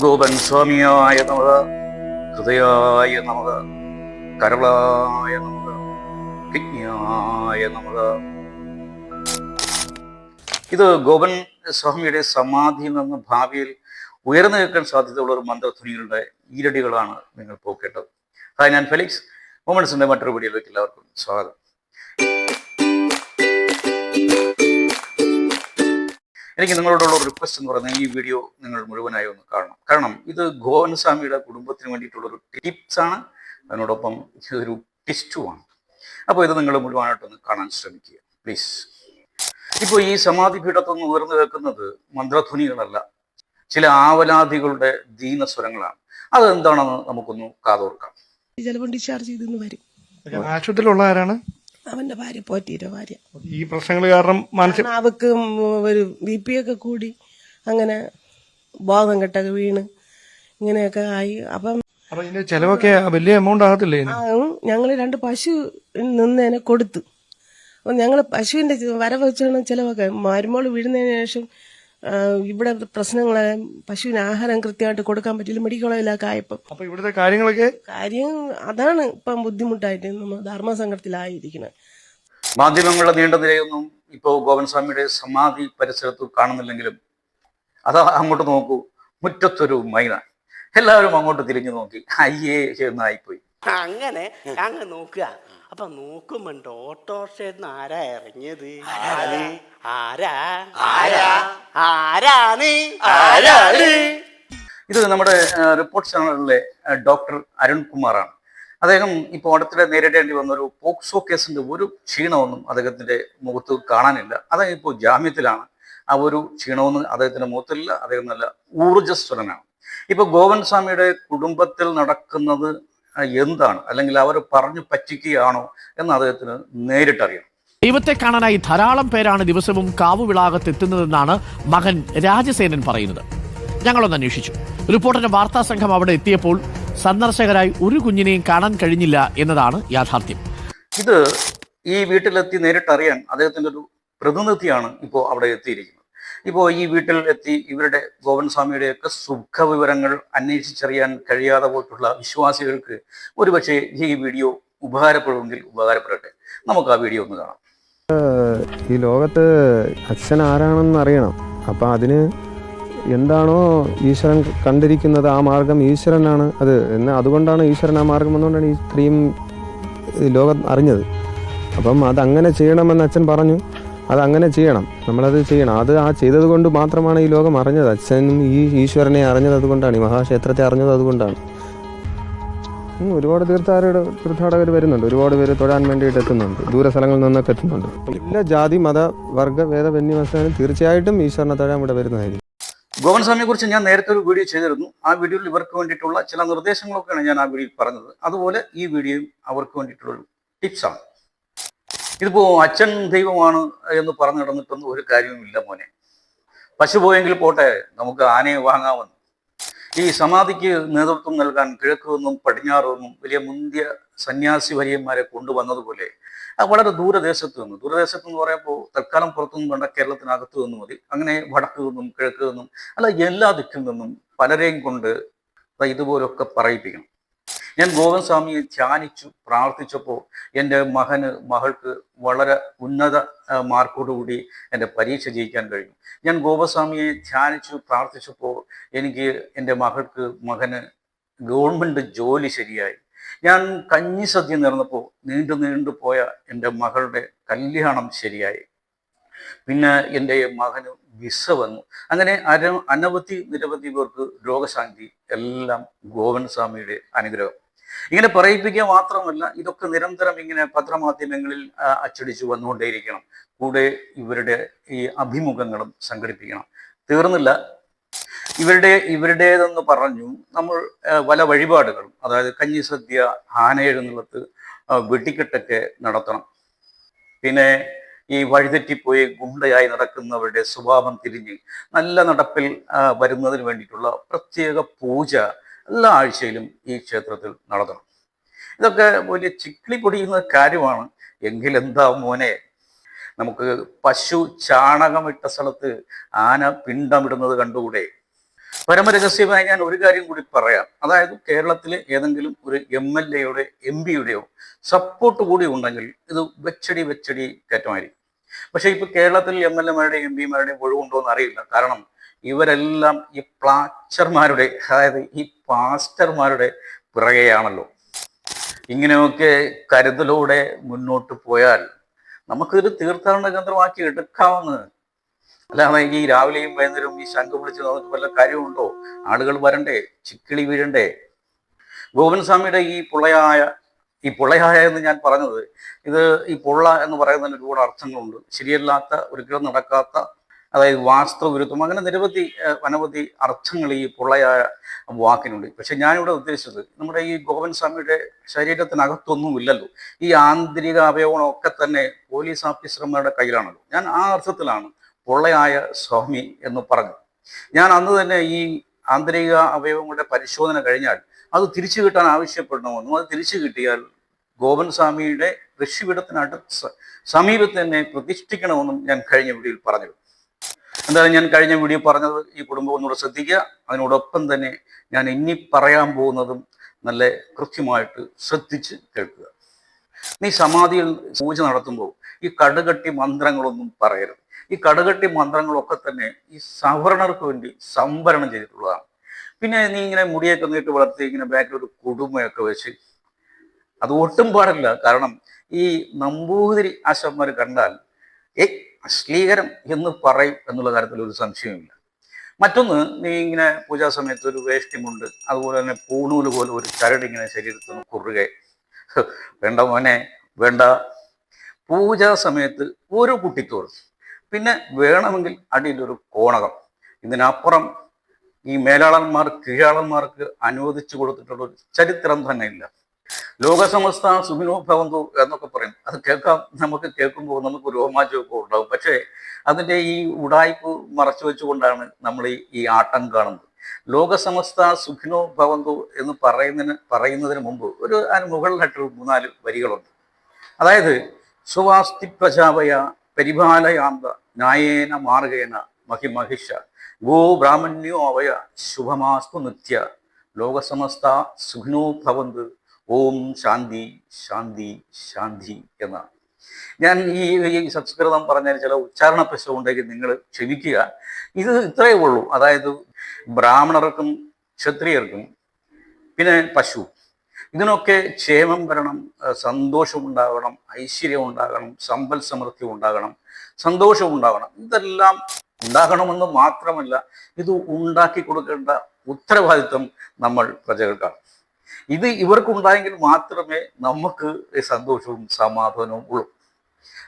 ഗോപൻ സ്വാമിയായ നമുക്ക് ഹൃദയായ നമുക്ക് കരളായ നമുക്ക് കിജ്ഞായ നമുക്ക് ഇത് ഗോപൻ സ്വാമിയുടെ സമാധിയിൽ നിന്ന് ഭാവിയിൽ ഉയർന്നു നിൽക്കാൻ സാധ്യതയുള്ള ഒരു മന്ത്രധ്വനികളുടെ ഈരടികളാണ് നിങ്ങൾ പോക്കേണ്ടത്. ഹായ് ഞാൻ ഫെലിക്സ്. മൊമെന്റ്സിന്റെ മറ്റൊരു വീഡിയോയിലേക്ക് എല്ലാവർക്കും സ്വാഗതം. എനിക്ക് നിങ്ങളോടുള്ള ഒരു റിക്വസ്റ്റ് എന്ന് പറയുന്നത് ഈ വീഡിയോ നിങ്ങൾ മുഴുവനായി ഒന്ന് കാണണം. കാരണം ഇത് ഗോവൻ സ്വാമിയുടെ കുടുംബത്തിന് വേണ്ടിയിട്ടുള്ള ഒരു ടിപ്സ് ആണ്. അതിനോടൊപ്പം ഇതൊരു ടിസ്റ്റുമാണ് അപ്പോൾ ഇത് നിങ്ങൾ മുഴുവനായിട്ടൊന്ന് കാണാൻ ശ്രമിക്കുക. പ്ലീസ് ഇപ്പോൾ ഈ സമാധി പീഠത്തിൽ നിന്ന് ഉയർന്നു കേൾക്കുന്നത് മന്ത്രധ്വനികളല്ല. ചില ആവലാദികളുടെ ദീനസ്വരങ്ങളാണ്. അതെന്താണെന്ന് നമുക്കൊന്ന് കാതോർക്കാം. ചിലവണ്ടി ചാർജ് ചെയ്തെന്ന് വരും. ആശുപത്രിയിലുള്ള ആരാണ്? അവന്റെ ഭാര്യ പോറ്റീരോ ഭാര്യ. ഈ പ്രശ്നങ്ങൾ കാരണം മാനസിക കാരണം അവക്ക് ഒരു ബി പി ഒക്കെ കൂടി അങ്ങനെ ബോധം കെട്ടൊക്കെ വീണ് ഇങ്ങനെയൊക്കെ ആയി. അപ്പം അപ്പൊ ഇതിന്റെ ചെലവൊക്കെ വലിയ എമൗണ്ട് ആകത്തില്ലേ ഇതിന്? ഞങ്ങൾ രണ്ട് പശു നിന്നതിനെ കൊടുത്തു. അപ്പം ഞങ്ങൾ പശുവിന്റെ വരവ് വെച്ചാണ് ചിലവൊക്കെ. മരുമോൾ വീഴുന്നതിന് ശേഷം ഇവിടെ പ്രശ്നങ്ങളെ പശുവിന് ആഹാരം കൃത്യമായിട്ട് കൊടുക്കാൻ പറ്റില്ല മെഡിക്കൽ കോളേജിലൊക്കെ ആയപ്പം. അപ്പൊ ഇവിടുത്തെ കാര്യങ്ങളൊക്കെ? കാര്യം അതാണ് ഇപ്പം ബുദ്ധിമുട്ടായിട്ട് നമ്മൾ ധർമ്മസങ്കടത്തിലായിരിക്കുന്നത് മാധ്യമങ്ങളുടെ നീണ്ട നിരയൊന്നും ഇപ്പോൾ ഗോപൻസ്വാമിയുടെ സമാധി പരിസരത്ത് കാണുന്നില്ലെങ്കിലും അത് അങ്ങോട്ട് നോക്കൂ മുറ്റത്തൊരു മൈന. എല്ലാവരും അങ്ങോട്ട് തിരിഞ്ഞു നോക്കി. അയ്യേ എന്നായിപ്പോയി. അങ്ങനെ അങ്ങ് നോക്കുക. അപ്പൊ നോക്കുമ്പോണ്ട് ഓട്ടോറിക്ഷന്ന് ആരാ ഇറങ്ങിയത്? ആരാ? ആരാ? ആരാണ്? ആരാണ്? ഇത് നമ്മുടെ റിപ്പോർട്ട് ചാനലിലെ ഡോക്ടർ അരുൺകുമാറാണ്. അദ്ദേഹം ഇപ്പോൾ അടുത്തിടെ നേരിടേണ്ടി വന്ന ഒരു പോക്സോ കേസിന്റെ ഒരു ക്ഷീണമൊന്നും അദ്ദേഹത്തിന്റെ മുഖത്ത് കാണാനില്ല. അദ്ദേഹം ഇപ്പോൾ ജാമ്യത്തിലാണ്. ആ ഒരു ക്ഷീണമൊന്നും അദ്ദേഹത്തിന്റെ മുഖത്തില്ല അദ്ദേഹം നല്ല ഊർജസ്വരനാണ് ഇപ്പൊ ഗോവൻ സ്വാമിയുടെ കുടുംബത്തിൽ നടക്കുന്നത് എന്താണ്? അല്ലെങ്കിൽ അവർ പറഞ്ഞു പറ്റിക്കുകയാണോ എന്ന് അദ്ദേഹത്തിന് നേരിട്ടറിയണം. ദൈവത്തെ കാണാനായി ധാരാളം പേരാണ് ദിവസവും കാവുവിളാകത്ത് എത്തുന്നതെന്നാണ് മകൻ രാജസേനൻ പറയുന്നത്. ഞങ്ങളൊന്ന് അന്വേഷിച്ചു. റിപ്പോർട്ടറിന്റെ വാർത്താ സംഘം അവിടെ എത്തിയപ്പോൾ സന്ദർശകരായി ഒരു കുഞ്ഞിനെയും കാണാൻ കഴിഞ്ഞില്ല എന്നതാണ് യാഥാർത്ഥ്യം. ഇത് ഈ വീട്ടിലെത്തി നേരിട്ടറിയാൻ അദ്ദേഹത്തിന്റെ ഒരു പ്രതിനിധിയാണ് ഇപ്പോൾ അവിടെ എത്തിയിരിക്കുന്നത്. ഇപ്പോൾ ഈ വീട്ടിൽ എത്തി ഇവരുടെ ഗോവൻ സ്വാമിയുടെയൊക്കെ സുഖവിവരങ്ങൾ അന്വേഷിച്ചറിയാൻ കഴിയാതെ പോയിട്ടുള്ള വിശ്വാസികൾക്ക് ഒരുപക്ഷെ ഈ വീഡിയോ ഉപകാരപ്പെടുമെങ്കിൽ ഉപകാരപ്പെടട്ടെ. നമുക്ക് ആ വീഡിയോ ഒന്ന് കാണാം. ഈ ലോകത്ത് അച്ഛൻ ആരാണെന്ന് അറിയണം. അപ്പം അതിന് എന്താണോ ഈശ്വരൻ കണ്ടിരിക്കുന്നത് ആ മാർഗം ഈശ്വരനാണ് അത്. എന്ന അതുകൊണ്ടാണ് ഈശ്വരൻ ആ മാർഗം എന്നുകൊണ്ടാണ് ഈ സ്ത്രീയും ലോകം അറിഞ്ഞത്. അപ്പം അതങ്ങനെ ചെയ്യണമെന്ന് അച്ഛൻ പറഞ്ഞു. അതങ്ങനെ ചെയ്യണം. നമ്മളത് ചെയ്യണം. അത് ആ ചെയ്തത് കൊണ്ട് മാത്രമാണ് ഈ ലോകം അറിഞ്ഞത്. അച്ഛനും ഈ ഈശ്വരനെ അറിഞ്ഞത് അതുകൊണ്ടാണ്. ഈ മഹാക്ഷേത്രത്തെ അറിഞ്ഞത് അതുകൊണ്ടാണ്. ഒരുപാട് തീർത്ഥാടകർ തീർത്ഥാടകർ വരുന്നുണ്ട്. ഒരുപാട് പേര് തൊഴാൻ വേണ്ടിയിട്ട് എത്തുന്നുണ്ട്. ദൂര സ്ഥലങ്ങളിൽ നിന്നൊക്കെ എത്തുന്നുണ്ട്. എല്ലാ ജാതി മത വർഗ വേദ വന്യവസ്ഥാനും തീർച്ചയായിട്ടും ഈശ്വരനെ തൊഴാൻ ഇവിടെ വരുന്നതായിരിക്കും. ഗോവൻ സ്വാമിയെ കുറിച്ച് ഞാൻ നേരത്തെ ഒരു വീഡിയോ ചെയ്തിരുന്നു. ആ വീഡിയോയിൽ ഇവർക്ക് വേണ്ടിയിട്ടുള്ള ചില നിർദ്ദേശങ്ങളൊക്കെയാണ് ഞാൻ ആ വീഡിയോയിൽ പറഞ്ഞത്. അതുപോലെ ഈ വീഡിയോയും അവർക്ക് വേണ്ടിയിട്ടുള്ള ടിപ്സാണ്. ഇതിപ്പോ അച്ഛൻ ദൈവമാണ് എന്ന് പറഞ്ഞു നടന്നിട്ടൊന്നും ഒരു കാര്യവുമില്ല മോനെ. പശു പോയെങ്കിൽ പോട്ടെ നമുക്ക് ആനയെ വാങ്ങാമെന്ന്. ഈ സമാധിക്ക് നേതൃത്വം നൽകാൻ കിഴക്ക് നിന്നും പടിഞ്ഞാറ് വലിയ മുന്തിയ സന്യാസി വര്യന്മാരെ കൊണ്ടുവന്നതുപോലെ വളരെ ദൂരദേശത്ത് നിന്ന് ദൂരദേശത്ത് എന്ന് പറയുമ്പോൾ തൽക്കാലം പുറത്തുനിന്നും വേണ്ട കേരളത്തിനകത്ത് നിന്ന് മതി. അങ്ങനെ വടക്ക് നിന്നും കിഴക്ക് നിന്നും അല്ല എല്ലാ ദിക്കിൽ നിന്നും പലരെയും കൊണ്ട് ഇതുപോലൊക്കെ പറയിപ്പിക്കണം. ഞാൻ ഗോവൻ സ്വാമിയെ ധ്യാനിച്ചു പ്രാർത്ഥിച്ചപ്പോൾ എന്റെ മകന് മകൾക്ക് വളരെ ഉന്നത മാർക്കോടുകൂടി എന്റെ പരീക്ഷ ജയിക്കാൻ കഴിഞ്ഞു. ഞാൻ ഗോപസ്വാമിയെ ധ്യാനിച്ചു പ്രാർത്ഥിച്ചപ്പോൾ എനിക്ക് എന്റെ മകൾക്ക് മകന് ഗവൺമെന്റ് ജോലി ശരിയായി. ഞാൻ കഞ്ഞി സദ്യ നേർന്നപ്പോൾ നീണ്ടു നീണ്ടു പോയ എന്റെ മകളുടെ കല്യാണം ശരിയായി. പിന്നെ എന്റെ മകന് വിസ വന്നു. അങ്ങനെ അര അനവധി നിരവധി പേർക്ക് രോഗശാന്തി എല്ലാം ഗോവൻ സ്വാമിയുടെ അനുഗ്രഹം. ഇങ്ങനെ പറയിപ്പിക്കുക മാത്രമല്ല ഇതൊക്കെ നിരന്തരം ഇങ്ങനെ പത്രമാധ്യമങ്ങളിൽ അച്ചടിച്ചു വന്നുകൊണ്ടേയിരിക്കണം. കൂടെ ഇവരുടെ ഈ അഭിമുഖങ്ങളും സംഘടിപ്പിക്കണം. തീർന്നില്ല. ഇവരുടെ ഇവരുടേതെന്ന് പറഞ്ഞു നമ്മൾ പല വഴിപാടുകളും അതായത് കഞ്ഞി സദ്യ ആനയെഴുന്നള്ളത്ത് വെട്ടിക്കെട്ടൊക്കെ നടത്തണം. പിന്നെ ഈ വഴിതെറ്റിപ്പോയി ഗുണ്ടയായി നടക്കുന്നവരുടെ സ്വഭാവം തിരിഞ്ഞ് നല്ല നടപ്പിൽ വരുന്നതിന് വേണ്ടിയിട്ടുള്ള പ്രത്യേക പൂജ എല്ലാ ആഴ്ചയിലും ഈ ക്ഷേത്രത്തിൽ നടത്തണം ഇതൊക്കെ വലിയ ചിക്ലി പൊടിയുന്ന കാര്യമാണ്. എങ്കിലെന്താ മോനെ? നമുക്ക് പശു ചാണകമിട്ട സ്ഥലത്ത് ആന പിണ്ടമിടുന്നത് കണ്ടുകൂടെ? പരമരഹസ്യമായി ഞാൻ ഒരു കാര്യം കൂടി പറയാം. അതായത് കേരളത്തിലെ ഏതെങ്കിലും ഒരു എം എൽ എയുടെ എം പിയുടെയോ സപ്പോർട്ട് കൂടി ഉണ്ടെങ്കിൽ ഇത് വെച്ചടി വെച്ചടി കയറ്റമായിരിക്കും. പക്ഷേ ഇപ്പൊ കേരളത്തിൽ എം എൽ എമാരുടെയും എം പിമാരുടെയും ഒഴിവുണ്ടോ എന്ന് അറിയില്ല. കാരണം ഇവരെല്ലാം ഈ പ്ലാച്ചർമാരുടെ അതായത് ഈ പാസ്റ്റർമാരുടെ പിറകെയാണല്ലോ. ഇങ്ങനെയൊക്കെ കരുതലോടെ മുന്നോട്ട് പോയാൽ നമുക്കൊരു തീർത്ഥാടന കേന്ദ്രമാക്കി എടുക്കാമെന്ന്. അല്ലാതെ ഈ രാവിലെയും വൈകുന്നേരവും ഈ ശംഖ് വിളിച്ച് നമുക്ക് വല്ല കാര്യമുണ്ടോ? ആളുകൾ വരണ്ടേ? ചിക്കിളി വീഴണ്ടേ? ഗോവിന്ദസ്വാമിയുടെ ഈ പുള്ളയായ ഈ പൊള്ളയായ എന്ന് ഞാൻ പറഞ്ഞത് ഇത് ഈ പൊള്ള എന്ന് പറയുന്നതിന് ഒരുപാട് അർത്ഥങ്ങളുണ്ട്. ശരിയല്ലാത്ത ഒരിക്കലും നടക്കാത്ത അതായത് വാസ്തവവിരുദ്ധം അങ്ങനെ നിരവധി അനവധി അർത്ഥങ്ങൾ ഈ പൊള്ളയായ വാക്കിനുണ്ട്. പക്ഷെ ഞാനിവിടെ ഉദ്ദേശിച്ചത് നമ്മുടെ ഈ ഗോവിന്ദസ്വാമിയുടെ ശരീരത്തിനകത്തൊന്നും ഇല്ലല്ലോ ഈ ആന്തരിക അവയവങ്ങളൊക്കെ തന്നെ പോലീസ് ഓഫീസർമാരുടെ കയ്യിലാണല്ലോ. ഞാൻ ആ അർത്ഥത്തിലാണ് പൊള്ളയായ സ്വാമി എന്ന് പറഞ്ഞു ഞാൻ അന്ന് തന്നെ ഈ ആന്തരിക അവയവങ്ങളുടെ പരിശോധന കഴിഞ്ഞാൽ അത് തിരിച്ചു കിട്ടാൻ ആവശ്യപ്പെടണമെന്നും അത് തിരിച്ചു കിട്ടിയാൽ ഗോപൻ സ്വാമിയുടെ ഋഷിപീഠത്തിനടുത്ത് സമീപത്ത് തന്നെ പ്രതിഷ്ഠിക്കണമെന്നും ഞാൻ കഴിഞ്ഞ വീഡിയോയിൽ പറഞ്ഞു എന്തായാലും ഞാൻ കഴിഞ്ഞ വീഡിയോ പറഞ്ഞത് ഈ കുടുംബം ഒന്നുകൂടെ ശ്രദ്ധിക്കുക. അതിനോടൊപ്പം തന്നെ ഞാൻ ഇനി പറയാൻ പോകുന്നതും നല്ല കൃത്യമായിട്ട് ശ്രദ്ധിച്ച് കേൾക്കുക. നീ സമാധിയിൽ പൂജ നടത്തുമ്പോൾ ഈ കടുകട്ടി മന്ത്രങ്ങളൊന്നും പറയരുത്. ഈ കടുകട്ടി മന്ത്രങ്ങളൊക്കെ തന്നെ ഈ സവർണർക്ക് വേണ്ടി സംവരണം ചെയ്തിട്ടുള്ളതാണ്. പിന്നെ നീ ഇങ്ങനെ മുടിയൊക്കെ നീട്ടി വളർത്തി ഇങ്ങനെ ബാക്കിൽ ഒരു കുടുംബയൊക്കെ വെച്ച് അത് ഒട്ടും പാടില്ല. കാരണം ഈ നമ്പൂതിരി ആശന്മാർ കണ്ടാൽ ഏയ് അശ്ലീകരം എന്ന് പറയും എന്നുള്ള കാര്യത്തിൽ ഒരു സംശയമില്ല മറ്റൊന്ന് നീ ഇങ്ങനെ പൂജാ സമയത്ത് ഒരു വേഷ്ടിമുണ്ട് അതുപോലെ തന്നെ പൂണൂൽ പോലെ ഒരു ചരട് ഇങ്ങനെ ശരീരത്തിൽ നിന്ന് കുറുകെ. വേണ്ട മോനെ വേണ്ട. പൂജാ സമയത്ത് ഒരു കുട്ടിത്തോറും. പിന്നെ വേണമെങ്കിൽ അടിയിലൊരു കോണകം. ഇതിനപ്പുറം ഈ മേലാളന്മാർ കീഴാളന്മാർക്ക് അനുവദിച്ചു കൊടുത്തിട്ടുള്ള ഒരു ചരിത്രം തന്നെ ഇല്ല. ലോകസമസ്ത സുഖിനോ ഭവന്തു എന്നൊക്കെ പറയും. അത് കേൾക്കാം. നമുക്ക് കേൾക്കുമ്പോൾ നമുക്ക് രോമാഞ്ചമൊക്കെ ഉണ്ടാവും പക്ഷേ അതിന്റെ ഈ ഉടായ്പ് മറച്ചു വെച്ചുകൊണ്ടാണ് നമ്മൾ ഈ ആട്ടം കാണുന്നത്. ലോകസമസ്ത സുഖിനോ ഭവന്തു എന്ന് പറയുന്നതിന് പറയുന്നതിന് മുമ്പ് ഒരു മുകളിലായിട്ട് മൂന്നാൽ വരികളുണ്ട്. അതായത് സുവാസ്തി പ്രജാപയ പരിപാലയാന്ത ന്യായേന മാർഗേന മഹിമഹിഷ ഗോ ബ്രാഹ്മണ്യോ അവയ ശുഭമാസ്തു നിത്യ. ലോകസമസ്ത സുഖിനോ ഭവന്ത് ഓം ശാന്തി ശാന്തി ശാന്തി എന്നാണ് ഞാൻ ഈ സംസ്കൃതം പറഞ്ഞാൽ ചില ഉച്ചാരണ പ്രശ്നമുണ്ടെങ്കിൽ നിങ്ങൾ ക്ഷമിക്കുക. ഇത് ഇത്രയേ ഉള്ളൂ. അതായത് ബ്രാഹ്മണർക്കും ക്ഷത്രിയർക്കും പിന്നെ പശു. ഇതിനൊക്കെ ക്ഷേമം വരണം സന്തോഷം ഉണ്ടാകണം ഐശ്വര്യം ഉണ്ടാകണം സമ്പൽ സമൃദ്ധി ഉണ്ടാകണം സന്തോഷം ഉണ്ടാകണം. ഇതെല്ലാം ഉണ്ടാകണമെന്ന് മാത്രമല്ല ഇത് ഉണ്ടാക്കി കൊടുക്കേണ്ട ഉത്തരവാദിത്വം നമ്മൾ പ്രജകൾക്കാണ്. ഇത് ഇവർക്കുണ്ടായെങ്കിൽ മാത്രമേ നമുക്ക് സന്തോഷവും സമാധാനവും ഉള്ളൂ.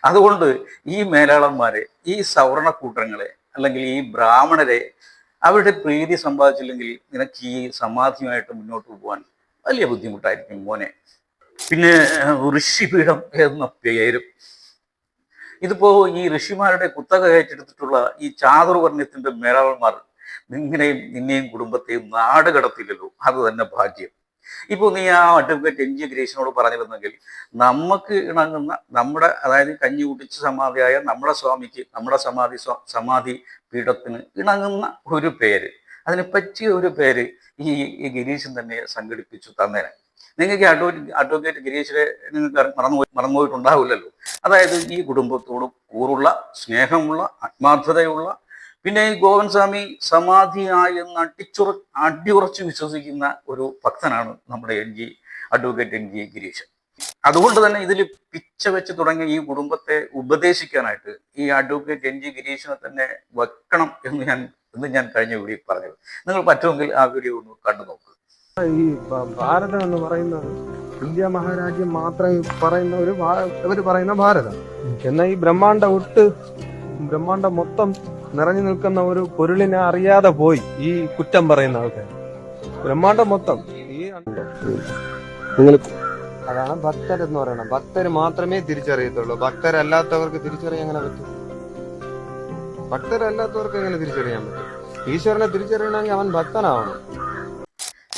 അതുകൊണ്ട് ഈ മേലാളന്മാരെ ഈ സവർണ കൂട്ടങ്ങളെ അല്ലെങ്കിൽ ഈ ബ്രാഹ്മണരെ അവരുടെ പ്രീതി സമ്പാദിച്ചില്ലെങ്കിൽ നിനക്ക് ഈ സമാധിയുമായിട്ട് മുന്നോട്ട് പോകാൻ വലിയ ബുദ്ധിമുട്ടായിരിക്കും മോനെ. പിന്നെ ഋഷിപീഠം എന്ന പേരും. ഇതിപ്പോ ഈ ഋഷിമാരുടെ കുത്തക ഏറ്റെടുത്തിട്ടുള്ള ഈ ചാതുർവർണയത്തിന്റെ മേലാളന്മാർ നിങ്ങനെയും നിന്നെയും കുടുംബത്തെയും നാട് കടത്തില്ലല്ലോ അത് തന്നെ ഭാഗ്യം. ഇപ്പൊ നീ ആ അഡ്വക്കേറ്റ് എം ജി ഗ്രേസിനോട് പറഞ്ഞിരുന്നെങ്കിൽ നമുക്ക് ഇണങ്ങുന്ന നമ്മുടെ അതായത് കഞ്ഞി കുടിച്ച സമാധിയായ നമ്മുടെ സ്വാമിക്ക് നമ്മുടെ സമാധി സമാധി പീഠത്തിന് ഇണങ്ങുന്ന ഒരു പേര്. അതിനെ പറ്റിയ ഒരു പേര് ഈ ഗിരീശൻ തന്നെ സംഘടിപ്പിച്ചു തന്നേനെ. നിങ്ങൾക്ക് അഡ്വക്കേറ്റ് അഡ്വക്കേറ്റ് ഗിരീഷിനെ നിങ്ങൾക്ക് മറന്നു മറന്നുപോയി മറന്നുപോയിട്ടുണ്ടാവില്ലല്ലോ അതായത് ഈ കുടുംബത്തോട് കൂറുള്ള സ്നേഹമുള്ള ആത്മാർത്ഥതയുള്ള പിന്നെ ഈ ഗോവൻസ്വാമി സമാധിയായെന്ന് അടിച്ചുറ അടിയുറച്ച് വിശ്വസിക്കുന്ന ഒരു ഭക്തനാണ് നമ്മുടെ N G advocate N G Gireeshan. അതുകൊണ്ട് തന്നെ ഇതിൽ പിച്ച വെച്ച് തുടങ്ങിയ ഈ കുടുംബത്തെ ഉപദേശിക്കാനായിട്ട് ഈ അഡ്വക്കേറ്റ് എൻ ജി ഗിരീശനെ തന്നെ വെക്കണം എന്ന് ഞാൻ എന്ന് ഞാൻ കഴിഞ്ഞ വീഡിയോ പറഞ്ഞത്. നിങ്ങൾ പറ്റുമെങ്കിൽ ആ വീഡിയോ ഒന്ന് കണ്ടു നോക്കുക ഈ ഭാരതം എന്ന് പറയുന്നത് ഇന്ത്യ മഹാരാജ്യം മാത്രം പറയുന്ന ഒരു ഇവർ പറയുന്ന ഭാരതം. എന്നാൽ ഈ ബ്രഹ്മാണ്ട ഒട്ട് ബ്രഹ്മാണ്ട മൊത്തം നിറഞ്ഞു നിൽക്കുന്ന ഒരു പൊരുളിനെ അറിയാതെ പോയി ഈ കുറ്റം പറയുന്ന ആൾക്കാർ. ബ്രഹ്മാണ്ടം മൊത്തം. ഈ നിങ്ങൾ അതാണ് ഭക്തർ എന്ന് പറയുന്നത്. ഭക്തർ മാത്രമേ തിരിച്ചറിയത്തുള്ളൂ. ഭക്തരല്ലാത്തവർക്ക് തിരിച്ചറിയാൻ എങ്ങനെ പറ്റും? ഭക്തരല്ലാത്തവർക്ക് എങ്ങനെ തിരിച്ചറിയാൻ പറ്റും? ഈശ്വരനെ തിരിച്ചറിയണമെങ്കിൽ അവൻ ഭക്തനാവണം.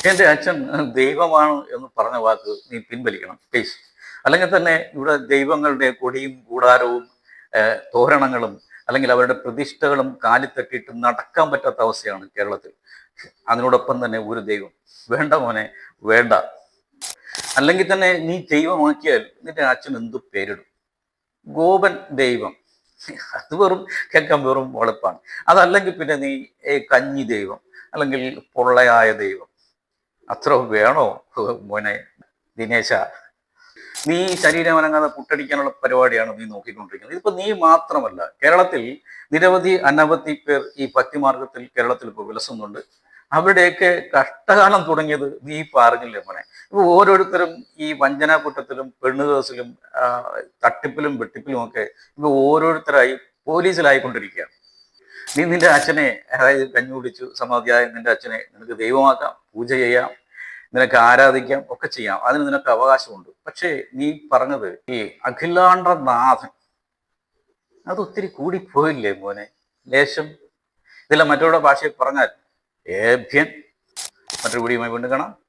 എന്റെ അച്ഛൻ ദൈവമാണ് എന്ന് പറഞ്ഞ വാക്ക് നീ പിൻവലിക്കണം പ്ലീസ് അല്ലെങ്കിൽ തന്നെ ഇവിടെ ദൈവങ്ങളുടെ കൊടിയും കൂടാരവും തോരണങ്ങളും അല്ലെങ്കിൽ അവരുടെ പ്രതിഷ്ഠകളും കാലിത്തട്ടിയിട്ട് നടക്കാൻ പറ്റാത്ത അവസ്ഥയാണ് കേരളത്തിൽ. അതിനോടൊപ്പം തന്നെ ഒരു ദൈവം വേണ്ട മോനെ വേണ്ട. അല്ലെങ്കിൽ തന്നെ നീ ദൈവമാക്കിയാൽ നിന്റെ അച്ഛൻ എന്തു പേരിടും? ഗോപൻ ദൈവം. അത് വെറും കേൾക്കാൻ വെറും വളപ്പാണ്. അതല്ലെങ്കിൽ പിന്നെ നീ കഞ്ഞി ദൈവം അല്ലെങ്കിൽ പൊള്ളയായ ദൈവം. അത്ര വേണോ മോനെ ദിനേശ? നീ ശരീരം അനങ്ങാതെ പുട്ടടിക്കാനുള്ള പരിപാടിയാണ് നീ നോക്കിക്കൊണ്ടിരിക്കുന്നത്. ഇതിപ്പോ നീ മാത്രമല്ല കേരളത്തിൽ നിരവധി അനവധി പേർ ഈ ഭക്തിമാർഗത്തിൽ കേരളത്തിൽ ഇപ്പോൾ വിലസുന്നുണ്ട്. അവരുടെയൊക്കെ കഷ്ടകാലം തുടങ്ങിയത് നീ ഇപ്പൊ അറിഞ്ഞില്ലേ മോനെ ഇപ്പൊ ഓരോരുത്തരും ഈ വഞ്ചനാക്കുറ്റത്തിലും പെണ്ണുകേസിലും ആ, തട്ടിപ്പിലും വെട്ടിപ്പിലും ഒക്കെ ഇപ്പൊ ഓരോരുത്തരായി പോലീസിലായിക്കൊണ്ടിരിക്കുകയാണ്. നീ നിന്റെ അച്ഛനെ അതായത് കഞ്ഞു സമാധിയായ നിന്റെ അച്ഛനെ നിനക്ക് ദൈവമാക്കാം പൂജ ചെയ്യാം നിനക്ക് ആരാധിക്കാം ഒക്കെ ചെയ്യാം. അതിന് നിനക്ക് അവകാശമുണ്ട്. പക്ഷേ നീ പറഞ്ഞത് ഈ അഖിലാണ്ടനാഥൻ അത് ഒത്തിരി കൂടിപ്പോയില്ലേ മോനെ? ലേശം. ഇതെല്ലാം മറ്റുള്ള ഭാഷയിൽ പറഞ്ഞാൽ ഏഭ്യൻ. മറ്റൊരു കൂടിയുമായി വീണ്ടും